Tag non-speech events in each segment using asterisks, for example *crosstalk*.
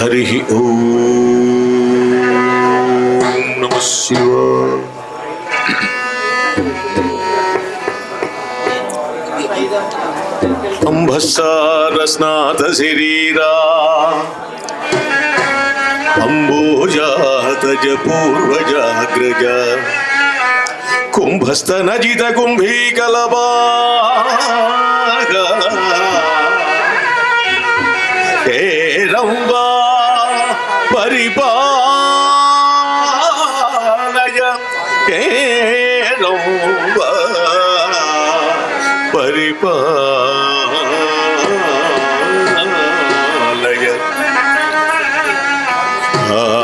हरिः ओम జాత శరీరా. అంబోజాతజ పూర్వజాగ్రజ కుంభస్తనజిత కుంభీకలబా హే రంబా పరిపాలయ. హే uh-huh. *laughs*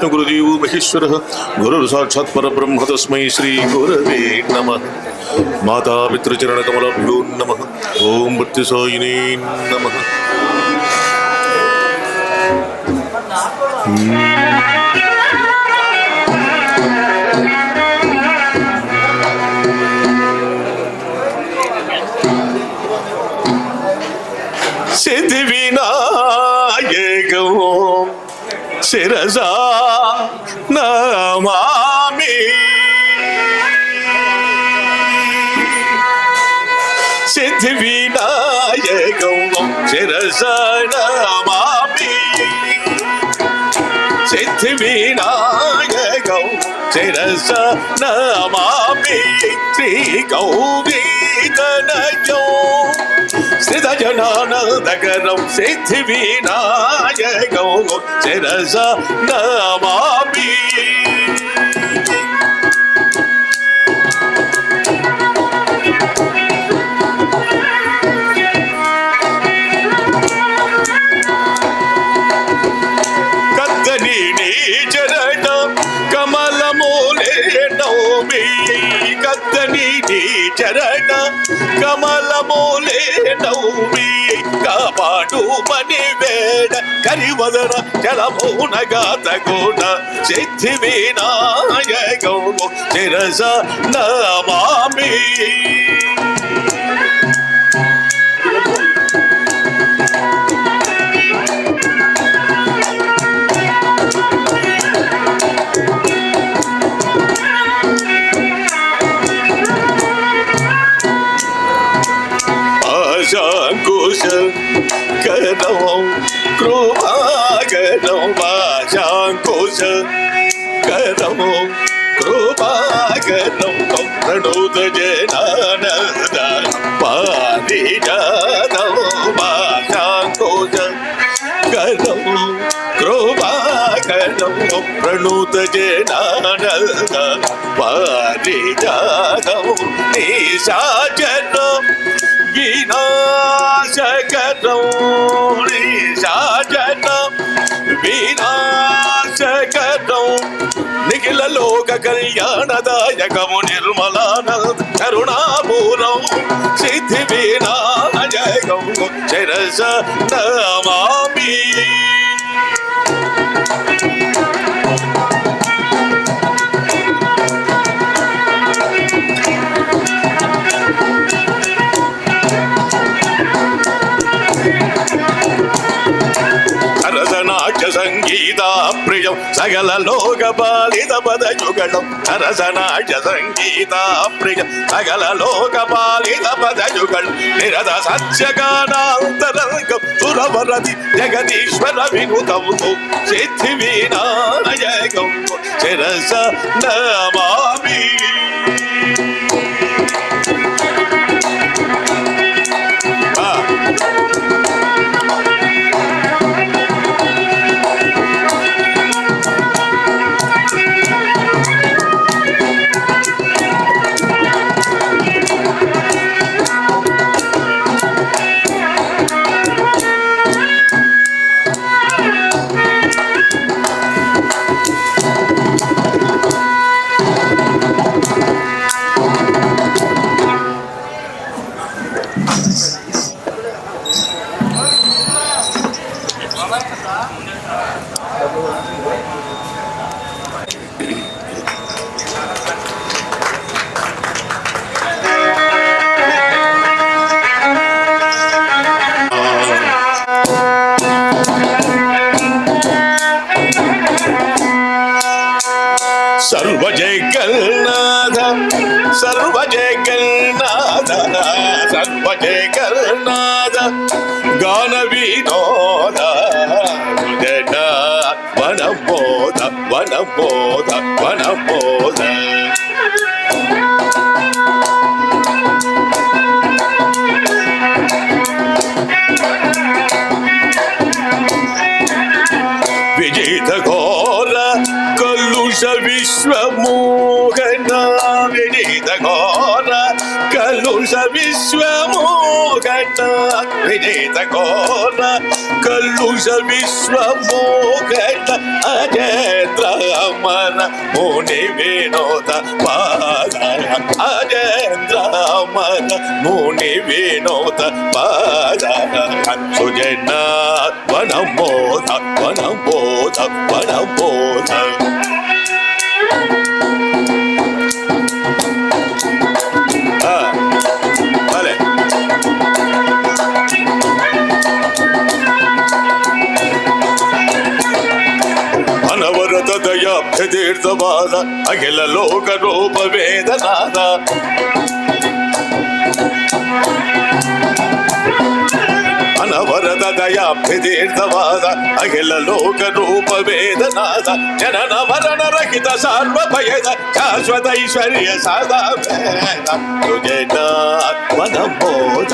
विष्णु गुरुदेव महेश्वर गुरु साक्षात् परब्रह्म तस्म श्री गुरव नम। माता पितृचरण कमलभ्यो नम। ओं ॐ नम। सिद्धि विनायक சிரசா ఓం భక్తి సాయినే నమ సిద్ధి వినాయకం శిరసా నమామి సిద్ధి వినాయకం శిరసా నమామి సిద్ధి వినాయకం శిరస నమామి శ్రీ గౌరీతనయో కాపాడు మని వేడ కరివదన జలమౌనగాత గుణ సిద్ధి వినాయకౌ కృపాకరం ఆశాంకుశ కరము కృపాకరం ప్రణుత జనానంద పారిజాతం ఆశాంకుశ కరము కృపాకరం ప్రణుత జనానంద పారిజాతం నిశాచనం కళ్యాణదాయకము నిర్మలానంద కరుణాపూరం సిద్ధి వినాయ శిరస నమామి. ప్రియం సకల లోక పాలిత పద యుగళం సరసనాట్య సంగీత ప్రియ సకల లోక పాలిత పద యుగళం నిరత సత్యగానాంతరంగం సురవరది జగదీశ్వర వినుతం సిద్ధి వినాయకం శిరస నమామి. sur mon gâteau, prenez ta man, mon événota, pas à man, mon événota, pas à d'être à man, mon événota, అనవరత దయాభ్యతీర్థవాద అఖిల లోక రూప వేదనాద అనవరత దయాభ్యతీర్థవాద అఖిల లోక రూప వేదనాద జనన మరణ రహిత సర్వ భయద శాశ్వత ఐశ్వర్య సదా భేద తుజన వనమోద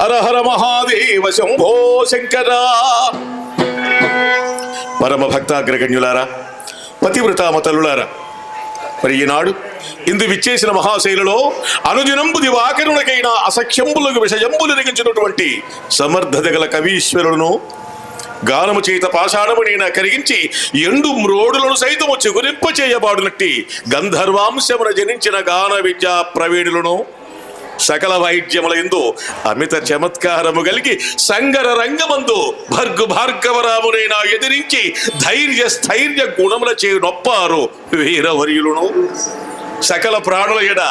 హరహర మహాదేవ శంభో శంకర. పరమ భక్తాగ్రగణ్యులారా పతివ్రతామ తల్లులారా మరి ఈనాడు ఇందు విచ్చేసిన మహాశైలిలో అనుదినంబు దివాకరుణకైన అసఖ్యంబులకు విషయంబులు నిగించినటువంటి సమర్థత గల కవీశ్వరులను గానము చేత పాషాణమునైన కరిగించి ఎండు మ్రోడులను సైతము చిగురింప చేయబాడునట్టి గంధర్వాంశమున జనించిన గాన విద్యా ప్రవీణులను సకల వైద్యముల ఎందు అమిత చమత్కారము కలిగి సంగర రంగమందు భర్గు భార్గవరామునైన ఎదిరించి ధైర్య స్థైర్య గుణముల చే నొప్పారు వీరవర్యులను సకల ప్రాణుల ఎడ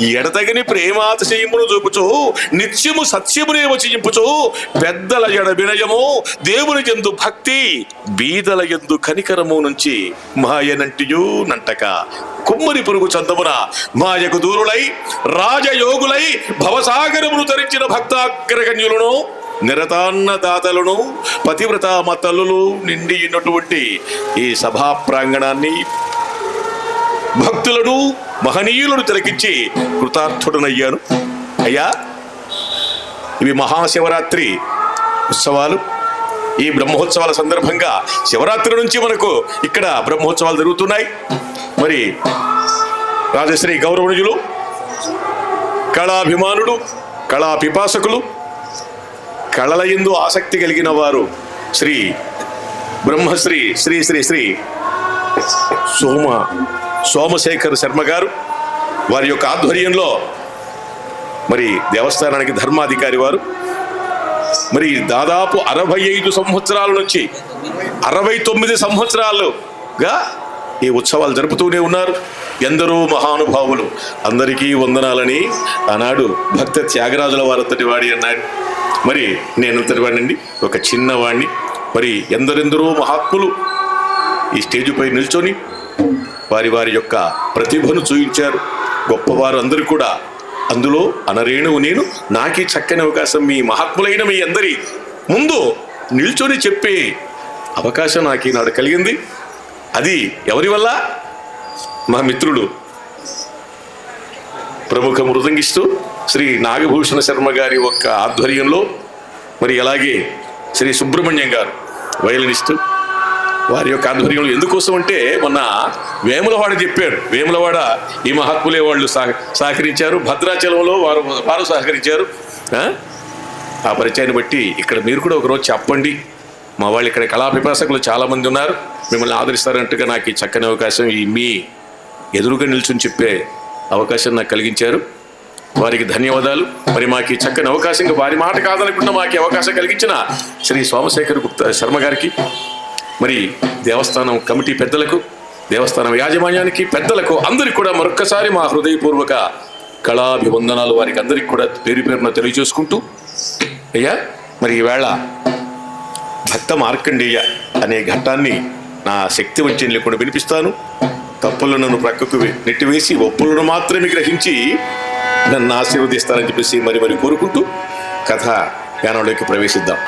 ఎడతగిని ప్రేమాతిశయమును చూపుచు నిత్యము సత్యమునే వచింపుచు పెద్దల ఎడ వినయము దేవుని ఎందు భక్తి బీదల ఎందు కనికరము నుంచి మాయనంటియు నంటక. కుమ్మరి పురుగు చందమున మాయకు దూరులై రాజయోగులై భవసాగరమును ధరించిన భక్తాగ్రగణ్యులను నిరతాన్న దాతలను పతివ్రత తల్లులు నిండి ఉన్నటువంటి ఈ సభా ప్రాంగణాన్ని భక్తులను మహనీయులను తిలకించి కృతార్థుడనయ్యాను. అయ్యా ఇవి మహాశివరాత్రి ఉత్సవాలు. ఈ బ్రహ్మోత్సవాల సందర్భంగా శివరాత్రి నుంచి మనకు ఇక్కడ బ్రహ్మోత్సవాలు జరుగుతున్నాయి. మరి రాజశ్రీ గౌరవనుజులు కళాభిమానుడు కళా పిపాసకులు కళల ఎందు ఆసక్తి కలిగిన వారు శ్రీ బ్రహ్మశ్రీ శ్రీ శ్రీ శ్రీ సోమ సోమశేఖర్ శర్మ గారు. వారి యొక్క ఆధ్వర్యంలో మరి దేవస్థానానికి ధర్మాధికారి వారు. మరి దాదాపు అరవై ఐదు సంవత్సరాల నుంచి అరవై తొమ్మిది సంవత్సరాలుగా ఈ ఉత్సవాలు జరుపుతూనే ఉన్నారు ఎందరో మహానుభావులు. అందరికీ వందనాలని ఆనాడు భక్త త్యాగరాజుల వారంతటి వాడి అన్నాడు. మరి నేనంతటి వాడినండి? ఒక చిన్నవాడిని మరి ఎందరెందరో మహాత్ములు ఈ స్టేజ్పై నిల్చొని వారి వారి యొక్క ప్రతిభను చూపించారు గొప్పవారు అందరూ కూడా అందులో అనరేణువు నేను నాకే చక్కని అవకాశం మీ మహాత్ములైన మీ అందరి ముందు నిల్చొని చెప్పే అవకాశం నాకు ఈనాడు కలిగింది. అది ఎవరి వల్ల? మా మిత్రుడు. ప్రముఖ మృదంగిస్తూ శ్రీ నాగభూషణ శర్మ గారి యొక్క ఆధ్వర్యంలో మరి అలాగే శ్రీ సుబ్రహ్మణ్యం గారు వయలినిస్టు వారి యొక్క ఆధ్వర్యంలో ఎందుకోసం అంటే మొన్న వేములవాడ చెప్పారు వేములవాడ ఈ మహాత్ములే వాళ్ళు సహ- సహకరించారు. భద్రాచలంలో వారు వారు సహకరించారు. ఆ? ఆ పరిచయాన్ని బట్టి ఇక్కడ మీరు కూడా ఒకరోజు చెప్పండి. మా వాళ్ళు ఇక్కడ కళా పిపాసకులు ఉన్నారు. మిమ్మల్ని ఆదరిస్తారంటగా నాకు ఈ చక్కని అవకాశం ఈ మీ ఎదురుగా నిల్చుని చెప్పే అవకాశం నాకు కలిగించారు. వారికి ధన్యవాదాలు. మరి మాకు ఈ చక్కని అవకాశం వారి మాట కాదనకుండా మాకు అవకాశం కలిగించిన శ్రీ సోమశేఖర్ గుప్తా శర్మ గారికి మరి దేవస్థానం కమిటీ పెద్దలకు దేవస్థానం యాజమాన్యానికి పెద్దలకు అందరికి కూడా మరొక్కసారి మా హృదయపూర్వక కళాభివందనాలు వారికి అందరికి కూడా పేరు పేరున తెలియజేసుకుంటూ. అయ్యా మరి ఈవేళ భక్త మార్కండేయ అనే ఘట్టాన్ని నా శక్తి వచ్చి లేకుండా వినిపిస్తాను. తప్పులను నన్ను ప్రక్కకు నెట్టివేసి ఒప్పులను మాత్రమే గ్రహించి నన్ను ఆశీర్వదిస్తానని చెప్పేసి మరి మరి కోరుకుంటూ కథ గానంలోకి ప్రవేశిద్దాం.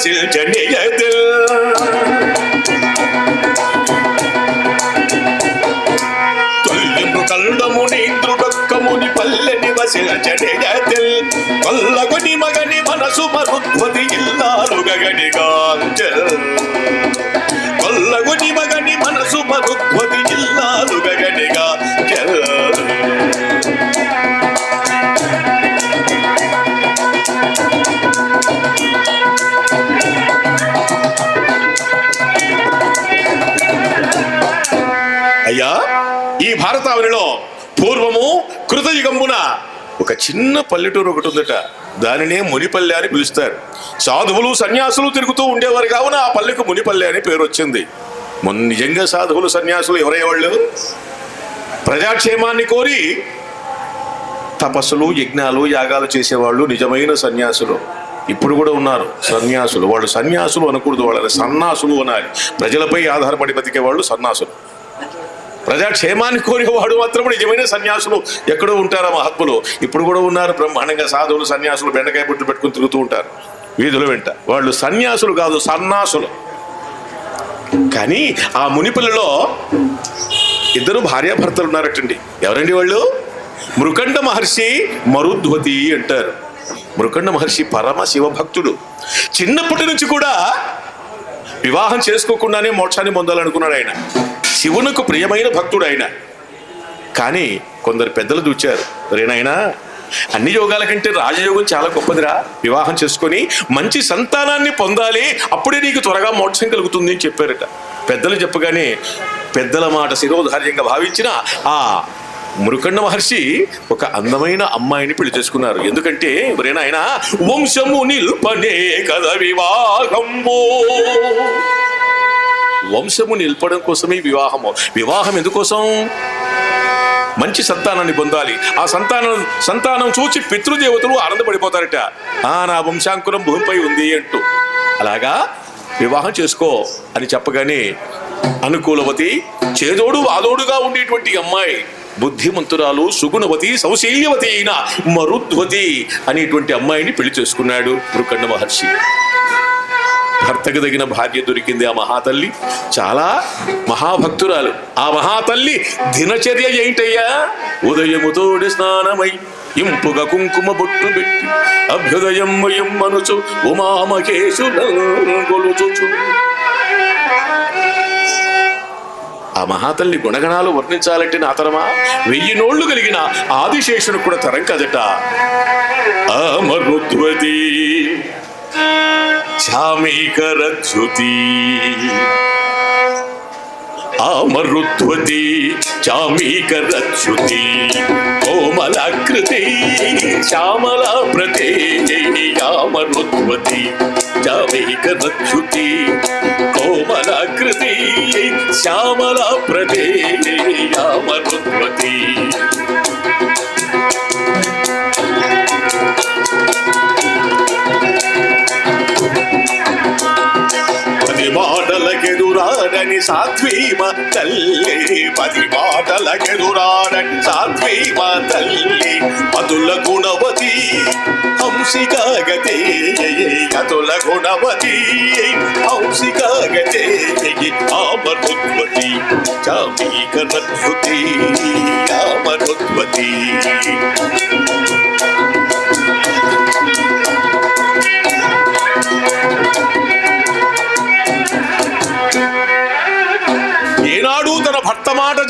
அரசில் சென்னையத்தில் கல்டமுனி துடக்கமுனி பல்லனி வசில் ஜடயத்தில் பல்லகுனி மகனி மனசு மருத்துவதி இல்லாது ககனி காஞ்சல் பல்லகுனி மகனி மனசு மருத்துவதி இல்லாது ககனி காஞ்சல் చిన్న పల్లెటూరు ఒకటి ఉందట. దానినే మునిపల్లె అని పిలుస్తారు. సాధువులు సన్యాసులు తిరుగుతూ ఉండేవారు కావున ఆ పల్లెకు మునిపల్లె అని పేరు వచ్చింది. నిజంగా సాధువులు సన్యాసులు ఎవరయ్యేవాళ్ళు? ప్రజాక్షేమాన్ని కోరి తపస్సులు యజ్ఞాలు యాగాలు చేసేవాళ్ళు నిజమైన సన్యాసులు. ఇప్పుడు కూడా ఉన్నారు సన్యాసులు. వాళ్ళు సన్యాసులు అనకూడదు వాళ్ళని సన్నాసులు అనాలి. ప్రజలపై ఆధారపడి బతికే వాళ్ళు సన్నాసులు. ప్రజాక్షేమాన్ని కోరేవాడు మాత్రం నిజమైన సన్యాసులు ఎక్కడో ఉంటారా మహాత్ములు? ఇప్పుడు కూడా ఉన్నారు బ్రహ్మాండంగా సాధువులు సన్యాసులు బెండకాయ బుట్లు పెట్టుకుని తిరుగుతూ ఉంటారు. వీధుల వెంట. వాళ్ళు సన్యాసులు కాదు సన్నాసులు. కానీ ఆ మునిపులలో ఇద్దరు భార్యాభర్తలు ఉన్నారటండి. ఎవరండి వాళ్ళు? మృకండ మహర్షి మరుద్వతి అంటారు. మృకండ మహర్షి పరమ శివభక్తుడు. చిన్నప్పటి నుంచి కూడా వివాహం చేసుకోకుండానే మోక్షాన్ని పొందాలనుకున్నాడు ఆయన. శివునకు ప్రియమైన భక్తుడు ఆయన కానీ కొందరు పెద్దలు చూచారు. రేనాయనా అన్ని యోగాల కంటే రాజయోగం చాలా గొప్పదిరా. వివాహం చేసుకొని మంచి సంతానాన్ని పొందాలి. అప్పుడే నీకు త్వరగా మోక్షం కలుగుతుంది అని చెప్పారట. పెద్దలు చెప్పగానే పెద్దల మాట శిరోధార్యంగా భావించిన ఆ మురుకండ మహర్షి ఒక అందమైన అమ్మాయిని పెళ్ళి చేసుకున్నారు. ఎందుకంటే ఆయన వంశము నిల్పనే కథ వివాహంబో. వంశము నిలపడం కోసమే వివాహము. వివాహం ఎందుకోసం? మంచి సంతానాన్ని పొందాలి. ఆ సంతానం సంతానం చూచి పితృదేవతలు ఆనందపడిపోతారట. ఆ నా వంశాంకురం భూమిపై ఉంది అంటూ. అలాగా? వివాహం చేసుకో అని చెప్పగానే అనుకూలవతి చేదోడు వాదోడుగా ఉండేటువంటి అమ్మాయి బుద్ధిమంతురాలు సుగుణవతి సౌశల్యవతి అయిన మరుద్వతి అనేటువంటి అమ్మాయిని పెళ్ళి చేసుకున్నాడు మృకండ మహర్షి. భర్తకు తగిన భార్య దొరికింది ఆ మహాతల్లి. చాలా మహాభక్తురాలు. ఆ మహాతల్లి దినచర్య ఏంటయ్యా ఉదయముతోడి స్నానమై ఇంపుగా కుంకుమ బొట్టు పెట్టి అభ్యుదయం వయం మనుచు ఉమామకేశు ఆ మహాతల్లి గుణగణాలు వర్ణించాలంటే నా తరమా? వెయ్యి నోళ్ళు కలిగిన ఆదిశేషుడు కూడా తరం కదట. అమరుద్వతి. చామీకరచ్యుతి అమరుద్వతి చామీకరచ్యుతి కోమలాకృతి శ్యామల ప్రతే అమరుద్వతి చామీకరచ్యుతి కోమలాకృతి శ్యామల ప్రతే అమరుద్వతి పది మాటలకెదురాడని సాత్వీమ తల్లి పది మాటలకెదురాడని సాత్వీమ తల్లి. అతుల గుణవతి హంసికాగతే అతుల గుణవతి. హంసికాగతే ఆమరుద్వతి చామీకరద్భుతి ఆమరుద్వతి.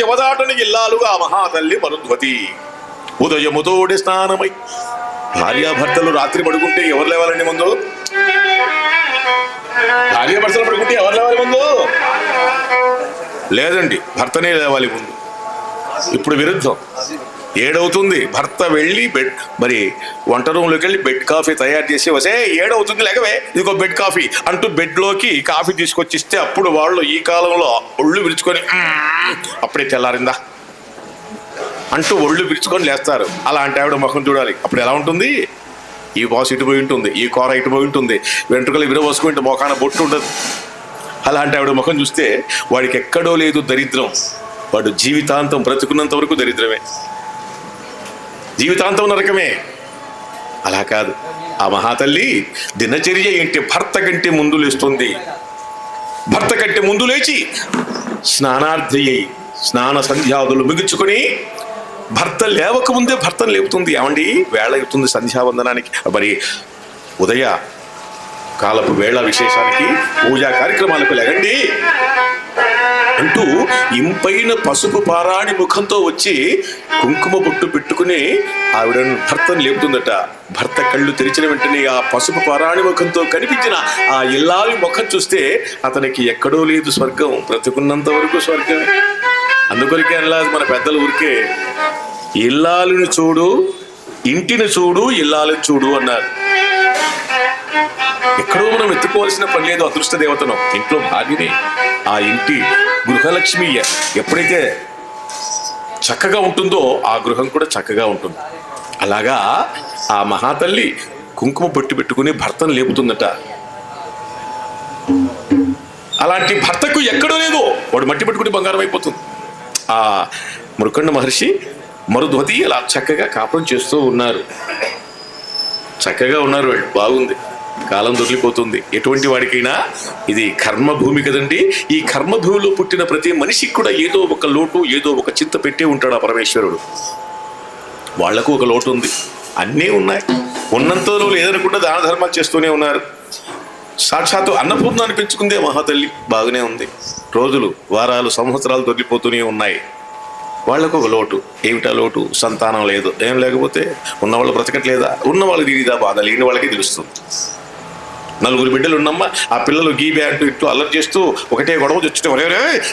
భర్త ఇల్లాలుగా మహాతల్లి మరుద్వతి ఉదయముతోడి స్నానమై భార్యాభర్తలు రాత్రి పడుకుంటే ఎవరు లేవాలండి ముందు? భార్యాభర్తలు పడుకుంటే ఎవరు లేవాలి ముందు? లేదండి భర్తనే లేవాలి ముందు. ఇప్పుడు విరుద్ధం. ఏడవుతుంది. భర్త వెళ్ళి బెడ్ మరి వంట రూమ్లోకి వెళ్ళి బెడ్ కాఫీ తయారు చేసి వసే ఏడవుతుంది లేకవే ఇదిగో బెడ్ కాఫీ అంటూ బెడ్లోకి కాఫీ తీసుకొచ్చి ఇస్తే అప్పుడు వాళ్ళు ఈ కాలంలో ఒళ్ళు విరుచుకొని అప్పుడే తెల్లారిందా అంటూ ఒళ్ళు విరుచుకొని లేస్తారు. అలాంటి ఆవిడ ముఖం చూడాలి. అప్పుడు ఎలా ఉంటుంది? ఈ బాస్ ఇటు పోయి ఉంటుంది ఈ కూర ఇటు పోయి ఉంటుంది వెంట్రుకలు విరవోసుకుంటే మోకాన బొట్టు ఉండదు. అలాంటి ఆవిడ ముఖం చూస్తే వాడికి ఎక్కడో లేదు దరిద్రం. వాడు జీవితాంతం బ్రతుకున్నంత వరకు దరిద్రమే. జీవితాంతం నరకమే అలా కాదు. ఆ మహాతల్లి దినచర్య ఏంటి భర్త కంటే ముందు లేస్తుంది. భర్త కంటే ముందు లేచి స్నానార్థి అయి స్నాన సంధ్యాదులు మిగుచుకొని భర్త లేవకముందే భర్తను లేపుతుంది. ఏమండి? వేళ అవుతుంది సంధ్యావందనానికి. మరి ఉదయ కాలపు వేళ విశేషానికి పూజా కార్యక్రమాలకు లేగండి అంటూ ఇంపైన పసుపు పారాణి ముఖంతో వచ్చి కుంకుమ బొట్టు పెట్టుకుని ఆవిడ భర్తను లేపుతుందట. భర్త కళ్ళు తెరిచిన వెంటనే ఆ పసుపు పారాణి ముఖంతో కనిపించిన ఆ ఇల్లాలి ముఖం చూస్తే అతనికి ఎక్కడో లేదు స్వర్గం బ్రతుకున్నంత వరకు స్వర్గమే. అందుకొరికే అనలా మన పెద్దలు ఊరికే ఇల్లాలుని చూడు ఇంటిని చూడు ఇల్లాలని చూడు అన్నారు. ఎక్కడో మనం ఎత్తుకోవాల్సిన పని లేదు అదృష్ట దేవతను. ఇంట్లో భార్యని. ఆ ఇంటి గృహలక్ష్మి ఎప్పుడైతే చక్కగా ఉంటుందో ఆ గృహం కూడా చక్కగా ఉంటుంది. అలాగా ఆ మహాతల్లి కుంకుమ బొట్టు పెట్టుకుని భర్తను లేపుతుందట. అలాంటి భర్తకు ఎక్కడో లేదు వాడు మట్టి పెట్టుకుని బంగారం అయిపోతుంది. ఆ మృకండ మహర్షి మరుధ్వతి అలా చక్కగా కాపురం చేస్తూ ఉన్నారు. చక్కగా ఉన్నారు. వాళ్ళు బాగుంది. కాలం దొరికిపోతుంది. ఎటువంటి వాడికైనా ఇది కర్మభూమి కదండి. ఈ కర్మభూమిలో పుట్టిన ప్రతి మనిషికి కూడా ఏదో ఒక లోటు ఏదో ఒక చింత పెట్టే ఉంటాడు ఆ పరమేశ్వరుడు. వాళ్ళకు ఒక లోటు ఉంది. అన్నీ ఉన్నాయి. ఉన్నంతలో లేదనకుండా దాన ధర్మాలు చేస్తూనే ఉన్నారు. సాక్షాత్తు అన్నపూర్ణ అనిపించుకుందే మహాతల్లి. బాగానే ఉంది. రోజులు వారాలు సంవత్సరాలు దొరికిపోతూనే ఉన్నాయి. వాళ్ళకు ఒక లోటు. ఏమిటా లోటు? సంతానం లేదు. ఏం లేకపోతే ఉన్నవాళ్ళు బ్రతకట్లేదా? ఉన్న వాళ్ళకి తెలియదా బాధ లేని వాళ్ళకి తెలుస్తుంది. నలుగురు బిడ్డలు ఉన్నమ్మా ఆ పిల్లలు గీ అంటూ ఇట్లా అల్లరి చేస్తూ ఒకటే గొడవ తెచ్చుంటే ఒరే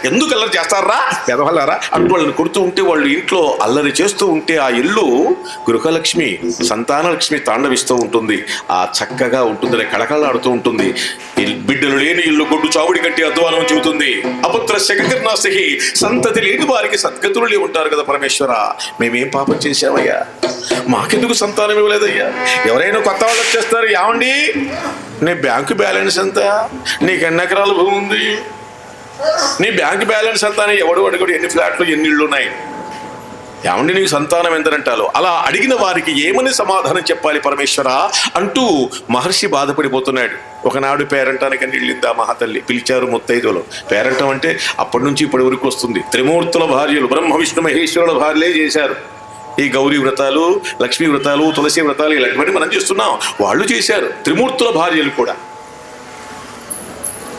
ఎందుకు అల్లరి చేస్తారా? పెదవల్లారా? అంటూ వాళ్ళని కొడుతూ ఉంటే వాళ్ళు ఇంట్లో అల్లరి చేస్తూ ఉంటే ఆ ఇల్లు గృహలక్ష్మి సంతానలక్ష్మి తాండవిస్తూ ఉంటుంది. ఆ చక్కగా ఉంటుంది కళకళలాడుతూ ఉంటుంది. బిడ్డలు లేని ఇల్లు గొడ్డు చావుడి కట్టి అధ్వానం చెబుతుంది. అపుత్ర శకకర్ణాసి సంతతి లేని వారికి సద్గతులు ఉంటారు కదా పరమేశ్వర. మేమేం పాపం చేశామయ్యా? మాకెందుకు సంతానం ఇవ్వలేదయ్యా? ఎవరైనా కొత్త వాళ్ళు వచ్చేస్తారు ఏమండి? బ్యాంకు బ్యాలెన్స్ ఎంత? నీకు ఎన్ని ఎకరాల భూమి ఉంది? నీ బ్యాంక్ బ్యాలెన్స్ ఎంత? అని ఎవడు అడుగుడు ఎన్ని ఫ్లాట్లు ఎన్ని ఇళ్ళు ఉన్నాయి ఏమండి నీకు సంతానం ఎంతనంటాలో అలా అడిగిన వారికి ఏమని సమాధానం చెప్పాలి పరమేశ్వర? అంటూ మహర్షి బాధపడిపోతున్నాడు. ఒకనాడు పేరంటానికి వెళ్ళింది ఆ మహాతల్లి? పిలిచారు ముత్తైదులు పేరంటం అంటే అప్పటి నుంచి ఇప్పటి వరకు వస్తుంది. త్రిమూర్తుల భార్యలు బ్రహ్మ విష్ణు మహేశ్వరుల భార్యలే చేశారు. ఈ గౌరీ వ్రతాలు లక్ష్మీ వ్రతాలు తులసి వ్రతాలు ఇలాంటివన్నీ మనం చేస్తున్నాం. వాళ్ళు చేశారు. త్రిమూర్తుల భార్యలు కూడా.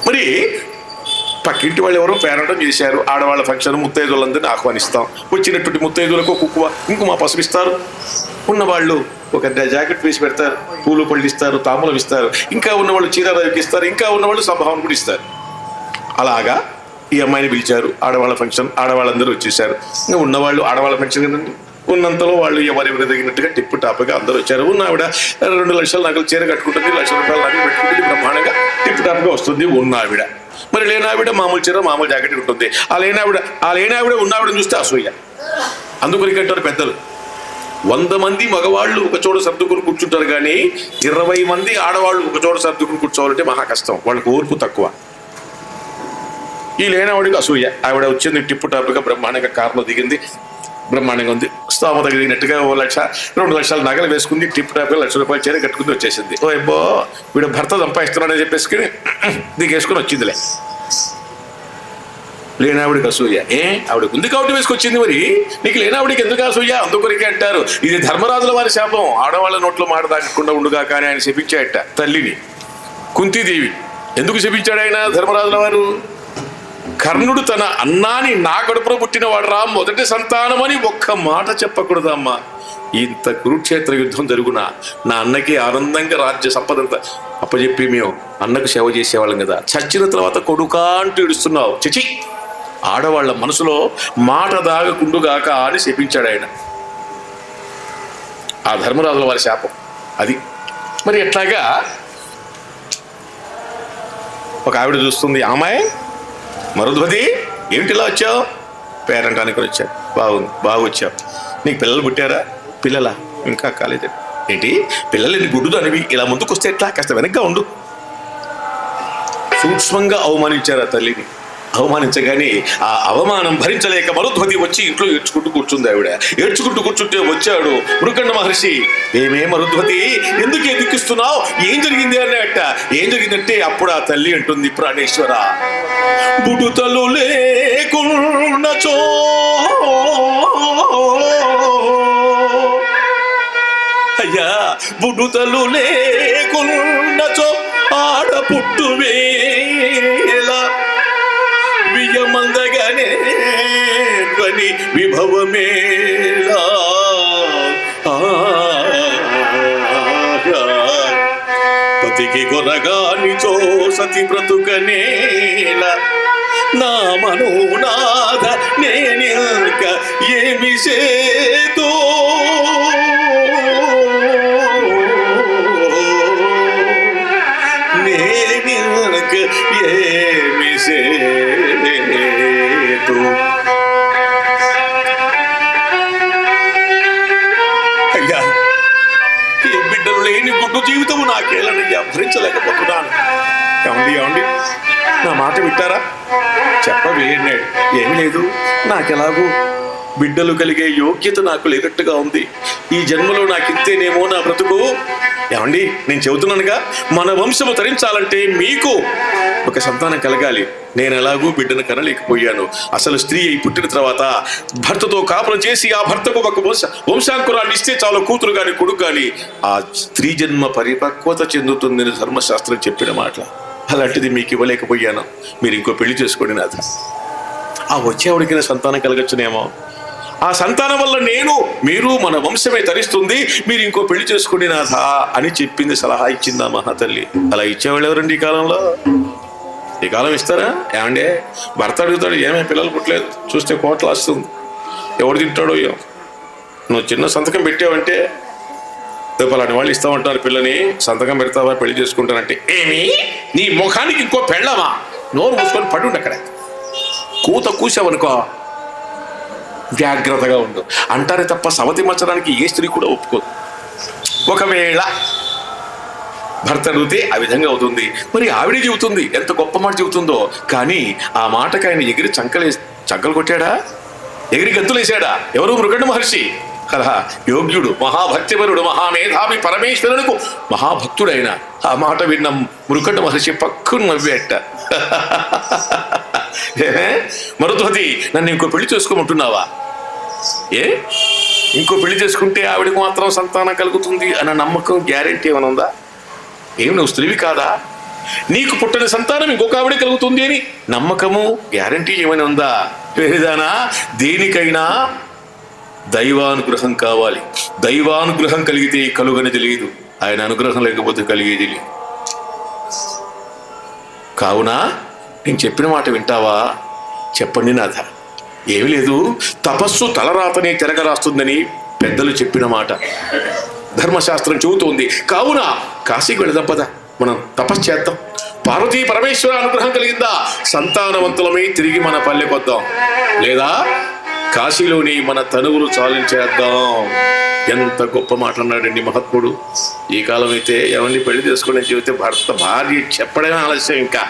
మరి పక్కింటి వాళ్ళు ఎవరో పేరడం చేశారు. ఆడవాళ్ళ ఫంక్షన్ ముత్తైదులందరినీ ఆహ్వానిస్తాం. వచ్చినటువంటి ముత్తైదులకు కుక్కువ కుంకుమ పసుపిస్తారు ఉన్నవాళ్ళు ఒక జాకెట్ వేసి పెడతారు. పూలు పళ్ళు ఇస్తారు తాములం ఇస్తారు. ఇంకా ఉన్నవాళ్ళు చీరారావికి ఇస్తారు. ఇంకా ఉన్నవాళ్ళు సంభావన కూడా ఇస్తారు. అలాగా ఈ అమ్మాయిని పిలిచారు. ఆడవాళ్ళ ఫంక్షన్ ఆడవాళ్ళందరూ వచ్చేసారు ఇంకా ఉన్నవాళ్ళు ఆడవాళ్ళ ఫంక్షన్ కదండి. ఉన్నంతలో వాళ్ళు ఎవరెవరి తగినట్టుగా టిప్పు టాప్గా అందరూ వచ్చారు. ఉన్న ఆవిడ రెండు లక్షల నగలు చీర కట్టుకుంటుంది లక్ష రూపాయల నగలు పెట్టుకుంటుంది బ్రహ్మాండంగా టిప్పు టాప్గా వస్తుంది ఉన్న ఆవిడ. మరి లేనావిడ ఆవిడ మామూలు చీర మామూలు జాకెట్ ఉంటుంది. ఆ లేని ఆవిడ ఆ లేని ఆవిడ ఉన్న ఆవిడ చూస్తే అసూయ. అందుకని అంటారు పెద్దలు వంద మంది మగవాళ్ళు ఒక చోట సర్దుకుని కూర్చుంటారు కానీ ఇరవై మంది ఆడవాళ్ళు ఒక చోట సర్దుకుని కూర్చోవాలంటే మహా కష్టం. వాళ్ళకి ఓర్పు తక్కువ. ఈ లేనావిడికి అసూయ. ఆవిడ వచ్చింది టిప్పు టాప్గా బ్రహ్మాండంగా కారులో దిగింది. బ్రహ్మాండంగా ఉంది. స్తోమత తగినట్టుగా ఓ లక్ష రెండు లక్షల నగలు వేసుకుంది టిప్ టాప్గా లక్ష రూపాయలు చేరి కట్టుకుంది వచ్చేసింది. ఓ ఎబ్బో వీడు భర్త సంపాదిస్తున్నాడని చెప్పేసుకుని దిగేసుకుని వచ్చిందిలే. లేనావిడికి అసూయ. ఏ? ఆవిడకు ఉంది కాబట్టి వేసుకొచ్చింది మరి. నీకు లేనావిడికి ఎందుకు అసూయ? అందుకొరికే అంటారు. ఇది ధర్మరాజుల వారి శాపం. ఆడవాళ్ళ నోట్లో మాట దాకకుండా ఉండుగా కానీ ఆయన శపించాయట తల్లిని. కుంతీదేవి ఎందుకు శపించాడు ఆయన ధర్మరాజుల వారు? కర్ణుడు తన అన్నాని నా కడుపులో పుట్టినవాడు రా మొదటి సంతానమని ఒక్క మాట చెప్పకూడదమ్మా. ఇంత కురుక్షేత్ర యుద్ధం జరుగున? నా అన్నకి ఆనందంగా రాజ్య సంపదంతా అప్పచెప్పి మేము అన్నకు సేవ చేసేవాళ్ళం కదా. చచ్చిన తర్వాత కొడుకా అంటూ ఇడుస్తున్నావు చిచి! ఆడవాళ్ళ మనసులో మాట దాగకుండుగాక అని శపించాడు ఆయన. ఆ ధర్మరాజుల వారి శాపం. అది. మరి ఎట్లాగా? ఒక ఆవిడ చూస్తుంది అమ్మాయి మరుద్వతి ఏమిటి ఇలా వచ్చావు? పేరంటానికి వచ్చావు బాగుంది బాగా వచ్చావు. నీకు పిల్లలు పుట్టారా? పిల్లలా? ఇంకా కాలేదు? ఏంటి? పిల్లలని గుడ్డుదు అనేవి. ఇలా ముందుకు వస్తే ఎట్లా? కాస్త వెనక్గా ఉండు. సూక్ష్మంగా అవమానించారు ఆ తల్లిని? అవమానించగానే ఆ అవమానం భరించలేక మరుధ్వతి వచ్చి ఇంట్లో ఏడ్చుకుంటూ కూర్చుంది ఆవిడ. ఏడ్చుకుంటూ కూర్చుంటే వచ్చాడు మృకండ మహర్షి. ఏమే మరుధ్వతి ఎందుకు ఎదుకిస్తున్నావు ఏం జరిగింది అన్నట్ట. ఏం జరిగిందంటే అప్పుడు ఆ తల్లి అంటుంది ప్రాణేశ్వర. బుడుతలు లేకున్నచో అయ్యా బుడుతలు లేకున్నచో ఆడ పుట్టువే. ధ్వని విభవమేలా పతికి కొరగానిచో సతి బ్రతుకనేల నా మనోనాథ నేనిల్క ఏమి చేతో? నేనిల్క ఏమి చేతో? నాకేలనయ్యా భరించలేకపోతున్నాను. ఏమండి ఏమండి? నా మాట వింటారా? చెప్పవే ఏం లేదు. నాకెలాగూ బిడ్డలు కలిగే యోగ్యత నాకు లేనట్టుగా ఉంది. ఈ జన్మలో నాకు ఇంతేనేమో నా బ్రతుకు. ఏమండి నేను చెబుతున్నానుగా మన వంశము తరించాలంటే మీకు ఒక సంతానం కలగాలి. నేను ఎలాగూ బిడ్డను కనలేకపోయాను. అసలు స్త్రీ అయి పుట్టిన తర్వాత భర్తతో కాపురం చేసి ఆ భర్తకు ఒక వంశ వంశాంకురాన్ని ఇస్తే చాలు కూతురు కానీ కొడుకు గాని ఆ స్త్రీ జన్మ పరిపక్వత చెందుతుందని ధర్మశాస్త్రం చెప్పిన మాట. అలాంటిది మీకు ఇవ్వలేకపోయాను. మీరు ఇంకో పెళ్ళి చేసుకోండి నాథ. ఆ వచ్చేవాడికి సంతానం కలగచ్చునేమో? ఆ సంతానం వల్ల నేను మీరు మన వంశమే తరిస్తుంది మీరు ఇంకో పెళ్ళి చేసుకోండి నాథా అని చెప్పింది సలహా ఇచ్చింది ఆ మహాతల్లి. అలా ఇచ్చేవాళ్ళు ఎవరండి ఈ కాలంలో? ఈ కాలం ఇస్తారా? ఏమండే? భర్త అడుగుతాడు ఏమే పిల్లలు పుట్టలేదు. చూస్తే కోట్లు వస్తుంది ఎవడు తింటాడో ఏమో. నువ్వు చిన్న సంతకం పెట్టావంటే రేపు వాళ్ళు ఇస్తామంటారు పిల్లని. సంతకం పెడతావా? పెళ్ళి చేసుకుంటానంటే. ఏమి? నీ ముఖానికి ఇంకో పెళ్ళమా? నోరు మూసుకొని పడుండి అక్కడ. కూత కూసావనుకో జాగ్రత్తగా ఉండు. అంటారే తప్ప సవతి మచ్చడానికి ఏ స్త్రీ కూడా ఒప్పుకోదు. ఒకవేళ భర్త అడిగితే ఆ విధంగా అవుతుంది. మరి ఆవిడే చెబుతుంది ఎంత గొప్ప మాట చెబుతుందో. కానీ ఆ మాటకు ఆయన ఎగిరి చంకలే చంకలు కొట్టాడా? ఎగిరి గంతులేశాడా ఎవరు మృగండ మహర్షి? కదా యోగ్యుడు మహాభక్తిపరుడు మహామేధావి పరమేశ్వరుడుకు మహాభక్తుడైన ఆ మాట విన్న. మృకండ మహర్షి పక్కు నవ్వేట. *laughs* మరుద్వతి నన్ను ఇంకో పెళ్ళి చేసుకోమంటున్నావా? ఏ? ఇంకో పెళ్ళి చేసుకుంటే ఆవిడకు మాత్రం సంతానం కలుగుతుంది అన్న నమ్మకం గ్యారెంటీ ఏమైనా ఉందా? ఏమి నువ్వు స్త్రీవి కాదా? నీకు పుట్టిన సంతానం ఇంకొక ఆవిడ కలుగుతుంది అని నమ్మకము గ్యారంటీ ఏమైనా ఉందా? లేదానా దేనికైనా దైవానుగ్రహం కావాలి. దైవానుగ్రహం కలిగితే కలుగని తెలియదు. ఆయన అనుగ్రహం లేకపోతే కలిగేది లేదు. కావున? నేను చెప్పిన మాట వింటావా? చెప్పండి నాథ. ఏమి లేదు. తపస్సు తలరాతనే తిరగరాస్తుందని పెద్దలు చెప్పిన మాట. ధర్మశాస్త్రం చెబుతోంది. కావున కాశీకి వెళదాం పద. మనం తపస్సు చేద్దాం. పార్వతీ పరమేశ్వర అనుగ్రహం కలిగిందా? సంతానవంతులమై తిరిగి మన పల్లె వద్దాం. లేదా కాశీలోని మన తనువులు చాలించేద్దాం. ఎంత గొప్ప మాట అన్నాడండి మహాత్ముడు. ఈ కాలం అయితే ఎవరిని పెళ్ళి చేసుకుని చెబితే భర్త భార్య చెప్పడమే ఆలస్యం ఇంకా.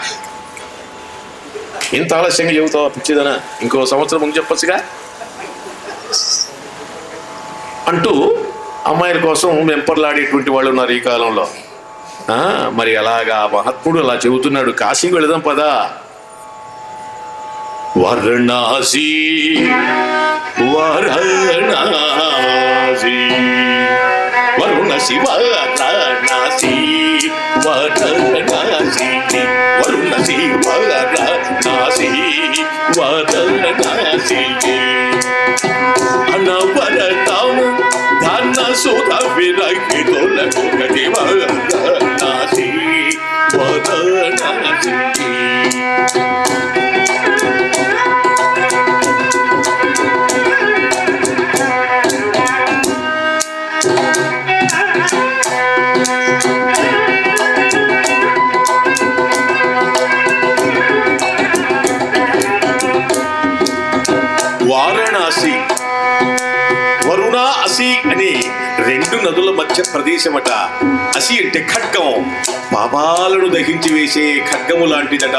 ఇంత ఆలస్యంగా చెబుతావా? పిచ్చిదనా? ఇంకో సంవత్సరం ముందు చెప్పొచ్చుగా? అంటూ అమ్మాయిల కోసం వెంపర్లాడేటువంటి వాళ్ళు ఉన్నారు ఈ కాలంలో. ఆ, మరి అలాగా మహాత్ముడు అలా చెబుతున్నాడు. కాశీకి వెళదాం పదా. Varanasi Varanasi Varuna Shiva Varanasi Varanasi Varuna Shiva Thank you. ప్రదేశమట అసి అంటే ఖడ్గం పాపాలను దహించి వేసే ఖడ్గము లాంటిదట.